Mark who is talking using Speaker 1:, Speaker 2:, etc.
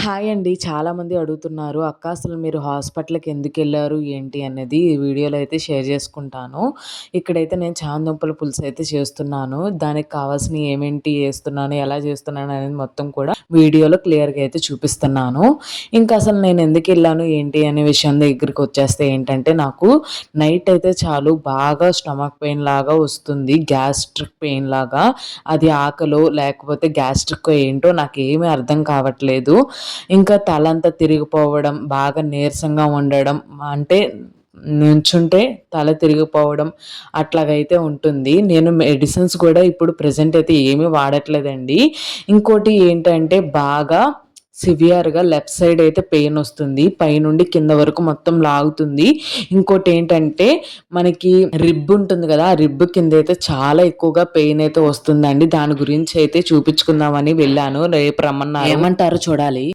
Speaker 1: Hi అండి. చాలామంది అడుగుతున్నారు. అక్క అసలు మీరు హాస్పిటల్‌కి ఎందుకు వెళ్ళారు ఏంటి అనేది ఈ వీడియోలో అయితే షేర్ చేసుకుంటాను. ఇక్కడైతే నేను చాందుంపల పులుసు అయితే చేస్తున్నాను. దానికి కావాల్సిన ఏమేంటి వేస్తున్నాను ఎలా చేస్తున్నాను అనేది మొత్తం కూడా వీడియోలో క్లియర్‌గా అయితే చూపిస్తున్నాను. ఇంకా అసలు నేను ఎందుకు వెళ్ళాను ఏంటి అనే విషయం దగ్గరికి వచ్చేస్తే ఏంటంటే నాకు నైట్ అయితే చాలు బాగా స్టమక్ పెయిన్ లాగా వస్తుంది. గ్యాస్ట్రిక్ పెయిన్ లాగా. అది ఆకలో లేకపోతే గ్యాస్ట్రిక్ ఏంటో నాకు ఏమీ అర్థం కావట్లేదు. ఇంకా తలంతా తిరిగిపోవడం, బాగా నీరసంగా ఉండడం అంటే నుంచుంటే తల తిరిగిపోవడం అట్లాగైతే ఉంటుంది. నేను మెడిసిన్స్ కూడా ఇప్పుడు ప్రజెంట్ అయితే ఏమీ వాడట్లేదండి. ఇంకోటి ఏంటంటే బాగా సివియర్‌గా లెఫ్ట్ సైడ్ అయితే పెయిన్ వస్తుంది. పైనుండి కింద వరకు మొత్తం లాగుతుంది. ఇంకోటి ఏంటంటే మనకి రిబ్ ఉంటుంది కదా! ఆ రిబ్ కింద అయితే చాలా ఎక్కువగా పెయిన్ అయితే వస్తుందండి. దాని గురించి అయితే చూపించుకుందామని వెళ్ళాను. రేపు రమ్మన్నారు. ఏమంటారు చూడాలి.